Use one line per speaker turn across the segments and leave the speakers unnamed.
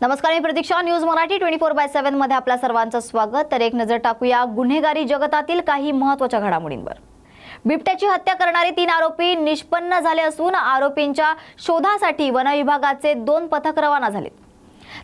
नमस्कार मी प्रतीक्षा. News Marathi twenty four by सेव्हनमध्ये आपल्या सर्वांचं स्वागत. तर एक नजर टाकूया गुन्हेगारी जगतातील काही महत्त्वाच्या घडामोडींवर. बिबट्याची हत्या करणारे तीन आरोपी निष्पन्न झाले असून आरोपींच्या शोधासाठी वन विभागाचे दोन पथक रवाना झालेत.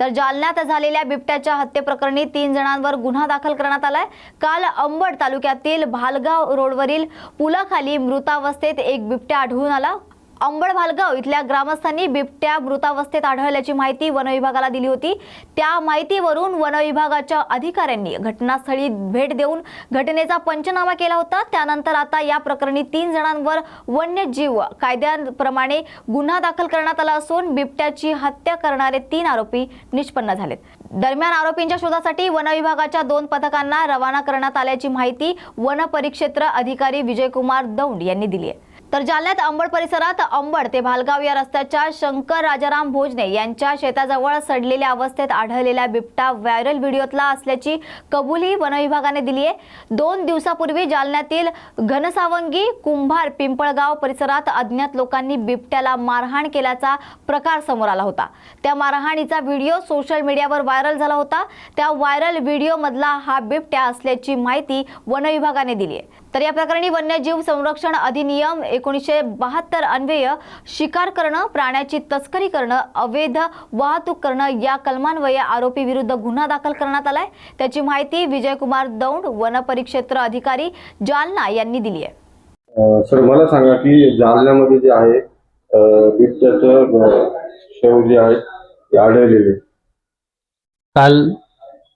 तर जालन्यात झालेल्या बिबट्याच्या हत्येप्रकरणी तीन जणांवर गुन्हा दाखल करण्यात आलाय. काल अंबड तालुक्यातील भालगाव रोडवरील पुलाखाली मृतावस्थेत एक बिबट्या आढळून आला. अंबड भालगाव इथल्या ग्रामस्थांनी बिबट्या मृतावस्थेत आढळल्याची माहिती वन विभागाला दिली होती. त्या माहितीवरून वन विभागाच्या अधिकाऱ्यांनी घटनास्थळी भेट देऊन घटनेचा पंचनामा केला होता. त्यानंतर आता या प्रकरणी तीन जणांवर वन्यजीव कायद्याप्रमाणे गुन्हा दाखल करण्यात आला असून बिबट्याची हत्या करणारे तीन आरोपी निष्पन्न झालेत. दरम्यान आरोपींच्या शोधासाठी वन विभागाच्या दोन पथकांना रवाना करण्यात आल्याची माहिती वन परिक्षेत्र अधिकारी विजयकुमार दौंड यांनी दिली आहे. तर जालन्यात अंबड परिसरात अंबड ते भालगाव या रस्त्याच्या शंकर राजाराम भोजने यांच्या शेताजवळ सडलेल्या अवस्थेत आढळलेला बिबटा व्हायरल व्हिडिओतला असल्याची कबुली वनविभागाने दिली आहे. दोन दिवसापूर्वी जालन्यातील घनसावंगी कुंभार पिंपळगाव परिसरात अज्ञात लोकांनी बिबट्याला मारहाण केल्याचा प्रकार समोर आला होता. त्या मारहाणीचा व्हिडिओ सोशल मीडियावर व्हायरल झाला होता. त्या व्हायरल व्हिडिओमधला हा बिबट्या असल्याची माहिती वनविभागाने दिली आहे. तर या प्रकरणी वन्यजीव संरक्षण अधिनियम एकोणीसशे बहात्तर अन्वय शिकार करणं प्राण्याची तस्करी करणं अवैध वाहतूक करणं या कलमान्वये आरोपी विरुद्ध गुन्हा दाखल करण्यात आलाय. त्याची माहिती विजयकुमार दौंड वन परिक्षेत्र अधिकारी जालना यांनी दिली आहे.
सर मला सांगा की जालन्यामध्ये जे आहे शव जे आहे ते आढळलेले.
काल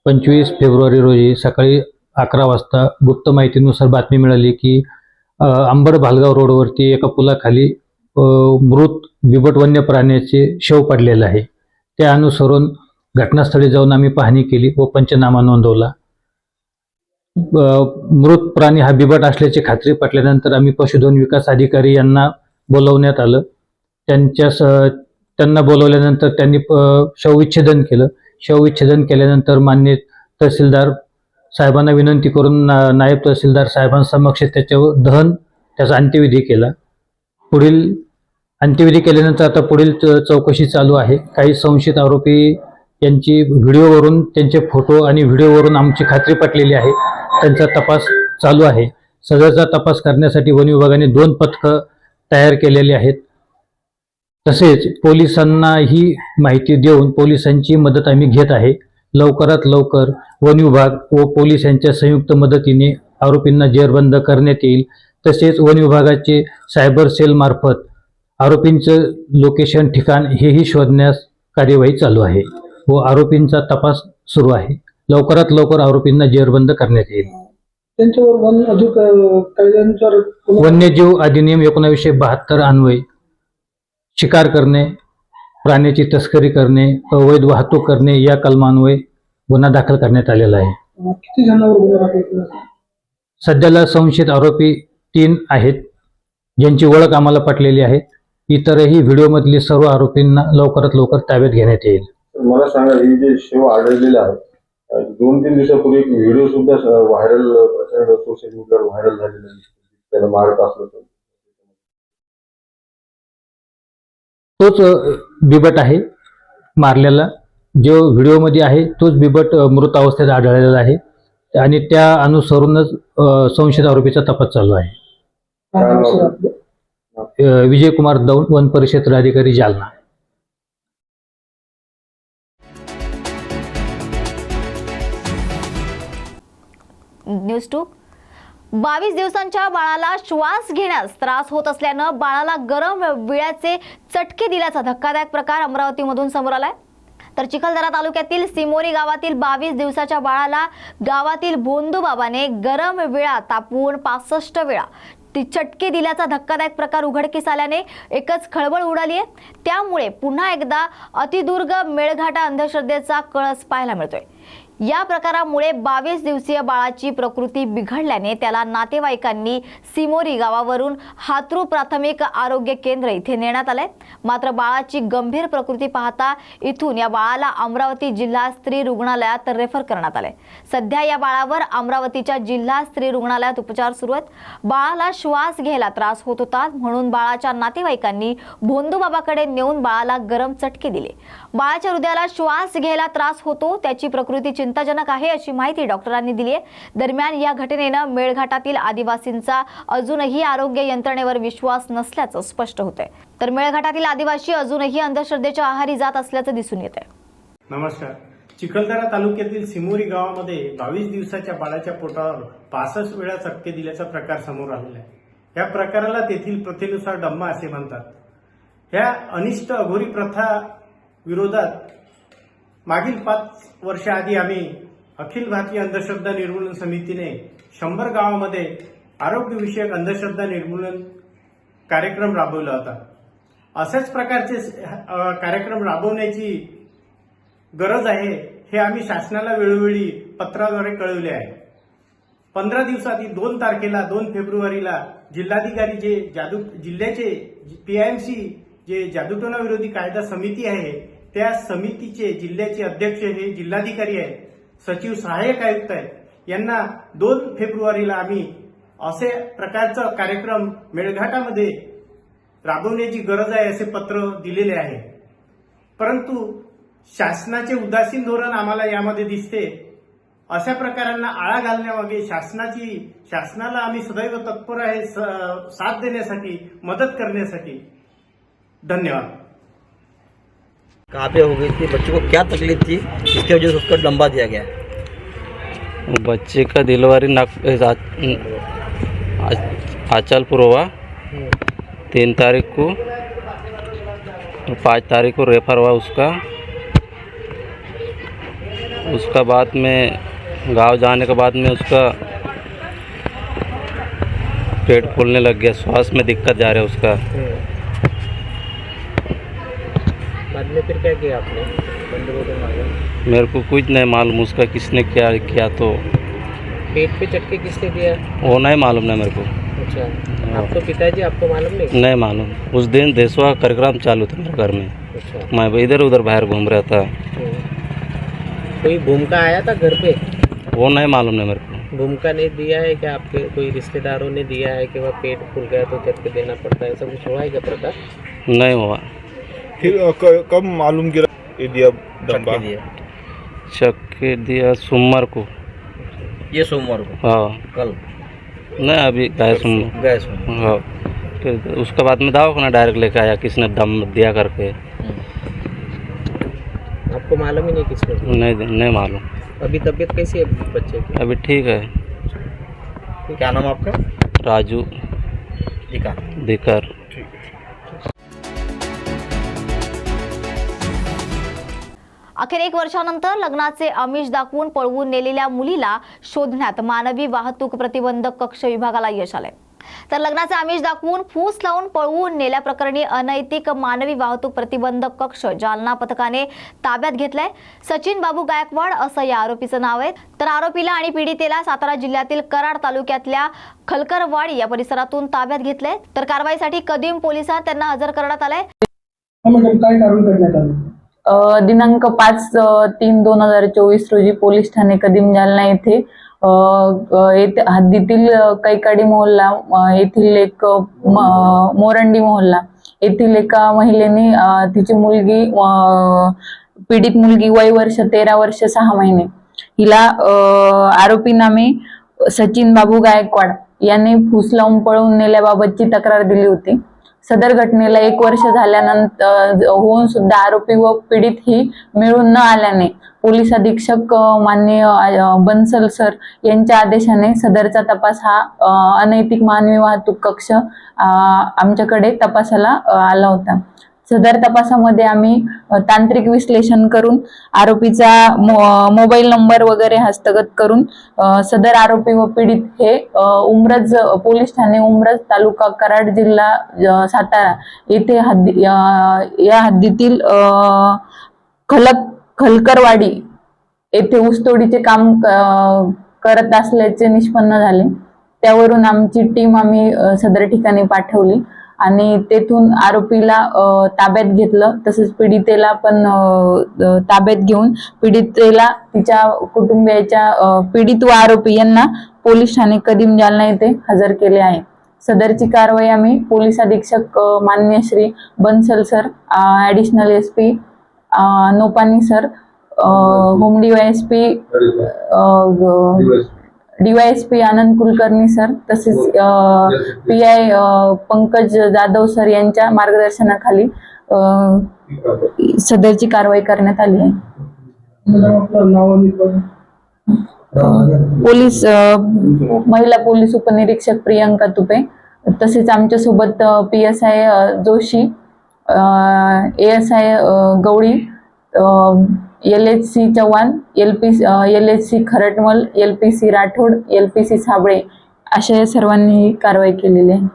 पंचवीस फेब्रुवारी रोजी सकाळी अकरा वाजता गुप्त माहितीनुसार बातमी मिळाली की आंबड भालगाव रोडवरती एका पुलाखाली मृत बिबट वन्य प्राण्याचे शव पडलेलं आहे. त्या अनुसरून घटनास्थळी जाऊन आम्ही पाहणी केली व पंचनामा नोंदवला. मृत प्राणी हा बिबट असल्याची खात्री पटल्यानंतर आम्ही पशुधन विकास अधिकारी यांना बोलवण्यात आलं. त्यांच्या त्यांना बोलवल्यानंतर त्यांनी शवविच्छेदन केलं. शवविच्छेदन केल्यानंतर मान्य तहसीलदार साहेबांना विनंती करून ना- नायब तहसीलदार साहेबांसमक्ष त्याच्यावर दहन त्याचा अंत्यविधी केला. पुढील अंत्यविधी केल्यानंतर आता पुढील चौकशी चालू आहे. काही संशयित आरोपी यांची व्हिडिओवरून त्यांचे फोटो आणि व्हिडिओवरून आमची खात्री पटलेली आहे. त्यांचा तपास चालू आहे. सदरचा तपास करण्यासाठी वन विभागाने दोन पथकं तयार केलेली आहेत. तसेच पोलिसांनाही माहिती देऊन पोलिसांची मदत आम्ही घेत आहे. लवकरात लवकर वन विभाग व पोलीस यांच्या संयुक्त मदतीने आरोपींना जेरबंद करण्यात येईल. तसेच वन विभागाचे सायबर सेल मार्फत आरोपींचं लोकेशन ठिकाण हेही शोधण्यास कार्यवाही चालू आहे व आरोपींचा तपास सुरू आहे. लवकरात लवकर आरोपींना जेरबंद करण्यात येईल.
त्यांच्यावर वन अधिक
वन्यजीव अधिनियम एकोणावीसशे बहात्तर अन्वय शिकार करणे प्राण्याची तस्करी करणे अवैध वाहतूक करणे या कलमान्वये गुन्हा दाखल करण्यात आलेला आहे.
अं, किती जणांवर गुन्हा दाखल केला असेल?
सध्याला संशयित आरोपी तीन आहेत ज्यांची ओळख आम्हाला पटलेली आहे. इतरही व्हिडिओमधली सर्व आरोपींना लवकरात लवकर ताब्यात घेण्यात येईल.
तर मला सांगा हे जे शव आढळलेले आहे अं, दोन तीन दिवसापूर्वी एक व्हिडिओ सुद्धा व्हायरल प्रचंड सोशल मीडियावर व्हायरल झालेला त्याला मारत असलं तर.
तोच बिबट आहे मारलेला. जो व्हिडिओमध्ये आहे तोच बिबट मृत अवस्थेत आढळलेला आहे. आणि त्या अनुसरूनच संशयित आरोपीचा तपास चालू आहे? अ, विजयकुमार दौंड वन परिक्षेत्र अधिकारी जालना.
न्यूज टू बावीस दिवसांच्या बाळाला श्वास घेण्यास त्रास होत असल्यानं बाळाला गरम विळ्याचे चटके दिल्याचा धक्कादायक प्रकार अमरावतीमधून समोर आलाय. तर चिखलदरा तालुक्यातील सिमोरी गावातील बावीस दिवसाच्या बाळाला गावातील भोंदू बाबाने गरम विळा तापवून पासष्ट वेळा ती चटके दिल्याचा धक्कादायक प्रकार उघडकीस आल्याने एकच खळबळ उडाली आहे. त्यामुळे पुन्हा एकदा अतिदुर्ग मेळघाटा अंधश्रद्धेचा कळस पाहायला मिळतोय. या प्रकारामुळे बावीस दिवसीय बाळाची प्रकृती बिघडल्याने त्याला नातेवाईकांनी सिमोरी गावावरून हातरू प्राथमिक आरोग्य केंद्र इथे नेण्यात आले मात्र बाळाची गंभीर प्रकृती पाहता इथून या बाळाला अमरावती जिल्हा स्त्री रुग्णालयात रेफर करण्यात आले सध्या या बाळावर अमरावतीच्या जिल्हा स्त्री रुग्णालयात उपचार सुरू आहेत. बाळाला श्वास घ्यायला त्रास होत होता म्हणून बाळाच्या नातेवाईकांनी भोंदूबाबाकडे नेऊन बाळाला गरम चटके दिले. बाळाच्या हृदयाला श्वास घ्यायला त्रास होतो त्याची प्रकृती चिंताजनक आहे अशी माहिती डॉक्टरांनी दिली आहे. दरम्यान या घटनेनं मेळघाटातील आदिवासींचा अजूनही आरोग्य यंत्रणेवर विश्वास नसल्याचं स्पष्ट होतंय. तर मेळघाटातील आदिवासी अजूनही अंधश्रद्धेच्या आहारी जात असल्याचं दिसून येत आहे
नमस्कार. चिखलदरा तालुक्यातील सिमोरी गावामध्ये बावीस दिवसाच्या बाळाच्या पोटावर पासष्ट वेळा चटके दिल्याचा प्रकार समोर आलेला आहे. या प्रकाराला तेथील प्रथेनुसार डम्मा असे म्हणतात. ह्या अनिष्ट अघोरी प्रथा विरोधात मागील पाच वर्षाआधी आम्ही अखिल भारतीय अंधश्रद्धा निर्मूलन समितीने शंभर गावामध्ये आरोग्यविषयक अंधश्रद्धा निर्मूलन कार्यक्रम राबवला होता. अशाच प्रकारचे कार्यक्रम राबवण्याची गरज आहे हे आम्ही शासनाला वेळोवेळी पत्राद्वारे कळवले आहे. पंधरा दिवसात दोन तारखेला दोन फेब्रुवारीला जिल्हाधिकारी जे जादू जिल्ह्याचे पीआयएमसी जे जादूटोना विरोधी कायदा समिती आहे त्या समितीचे जिल्ह्याचे अध्यक्ष हे जिल्हाधिकारी आहेत सचिव सहाय्यक आयुक्त आहेत. यांना दोन फेब्रुवारीला आम्ही असे प्रकारचा कार्यक्रम मेळघाटामध्ये राबवण्याची गरज आहे असे पत्र दिलेले आहे. परंतु शासनाचे उदासीन धोरण आम्हाला यामध्ये दिसते. अशा प्रकारांना आळा घालण्यामागे शासनाची शासनाला आम्ही सदैव तत्पर आहे स- साथ देण्यासाठी मदत करण्यासाठी. धन्यवाद.
कहाँ पे हो गई थी बच्चे को क्या तकलीफ़ थी इसकी वजह से उसका लंबा दिया गया।
बच्चे का आ- आ- आचलपुर हुआ तीन तारीख को और पाँच तारीख को रेफर हुआ उसका। उसका बाद में गाँव जाने के बाद में उसका पेट फूलने लग गया श्वास में दिक्कत जा रहा है उसका।
बाद में फिर क्या किया आपने? को मारा
मेरे को कुछ नहीं मालूम उसका किसने क्या किया तो।
पेट पे चटके किसने दिया?
वो नहीं मालूम नहीं मेरे को।
अच्छा। आपको पिताजी आपको मालूम नहीं?
नहीं मालूम। उस दिन देशवा कार्यक्रम चालू था मेरे घर में।
अच्छा।
मैं इधर उधर बाहर घूम रहा था।
हम्म। कोई भूमिका आया था घर पे?
वो नहीं मालूम नहीं मेरे को।
भूमिका नहीं दिया है क्या आपके? कोई रिश्तेदारों ने दिया है कि वह पेट फूल गया तो चटके देना पड़ता है? ऐसा कुछ हुआ है क्या प्रकार?
नहीं हुआ।
फिर कब मालूम गिरा ये दिया डब्बा?
चक्के दिया। सोमवार को।
ये सोमवार को?
हाँ।
कल?
नहीं अभी गए सोमवार।
गए सोमवार।
हाँ। फिर उसके बाद में दवा खाना डायरेक्ट लेके आया किसने दम दिया करके।
आपको मालूम ही नहीं किसने दिया?
नहीं नहीं मालूम।
अभी तबीयत कैसी है बच्चे की?
अभी ठीक है।
क्या नाम आपका?
राजू।
दिखा
दिकर।
अखेर एक वर्षानंतर लग्नाचे आमिष दाखवून पळवून नेलेल्या मुलीला शोधण्यात मानवी वाहतूक प्रतिबंधक कक्ष विभागाला यश आले तर लग्नाचे आमिष दाखवून फूस लावून पळवून नेल्याप्रकरणी अनैतिक मानवी वाहतूक प्रतिबंधक कक्ष जालना पथकाने ताब्यात घेतलाय. सचिन बाबू गायकवाड असं या आरोपीचं नाव आहे. तर आरोपीला आणि पीडितेला सातारा जिल्ह्यातील कराड तालुक्यातल्या खलकरवाडी या परिसरातून ताब्यात घेतलंय. तर कारवाईसाठी कदीम पोलिसात त्यांना हजर करण्यात आलंय.
दिनांक पाच तीन दोन हजार चोवीस रोजी पोलीस ठाणे कदीम जालना येथे येथे हद्दीतील कैकाडी मोहल्ला येथील एक मोरंडी मोहल्ला. येथील एका महिलेने तिची मुलगी पीडित मुलगी वय वर्ष तेरा वर्ष सहा महिने. हिला आरोपी नामे सचिन बाबू गायकवाड याने फुस लावून पळवून नेल्याबाबतची तक्रार दिली होती. सदर घटनेला एक वर्ष झाल्यानंतर होऊन सुद्धा आरोपी व पीडित ही मिळून न आल्याने पोलीस अधीक्षक माननीय बन्सल सर यांच्या आदेशाने सदरचा तपास हा अनैतिक मानवी वाहतूक कक्ष आमच्याकडे तपासाला आला होता. सदर तपासामध्ये आम्ही तांत्रिक विश्लेषण करून आरोपीचा मोबाईल नंबर वगैरे हस्तगत करून सदर आरोपी व पीडित हे उमरज पोलीस ठाणे उमरज तालुका कराड जिल्हा सातारा येथे हद्दी या हद्दीतील खलक खलकरवाडी येथे ऊसतोडीचे काम करत असल्याचे निष्पन्न झाले. त्यावरून आमची टीम आम्ही सदर ठिकाणी पाठवली. आणि तेथून आरोपीला ताब्यात घेतलं. तसंच पीडितेला पण ताब्यात घेऊन पीडितेला तिच्या कुटुंबियाच्या पीडित व आरोपी यांना पोलीस ठाणे कदीम जालना येथे हजर केले आहे. सदरची कारवाई आम्ही पोलीस अधीक्षक मान्य Shri Bansal sir additional S P Nopani sir home P DYSP Anand Kulkarni sir तसेच P I Pankaj Jadhav sir यांच्या मार्गदर्शनाखाली सदरची कारवाई करण्यात आली आहे. पोलीस महिला पोलीस उपनिरीक्षक प्रियंका तुपे तसेच आमच्यासोबत P S I Joshi A S I Gawali L H C Chavan L P L H C Kharatmal L P C Rathod L P C Sable अशा या सर्वांनी ही कारवाई केलेली आहे.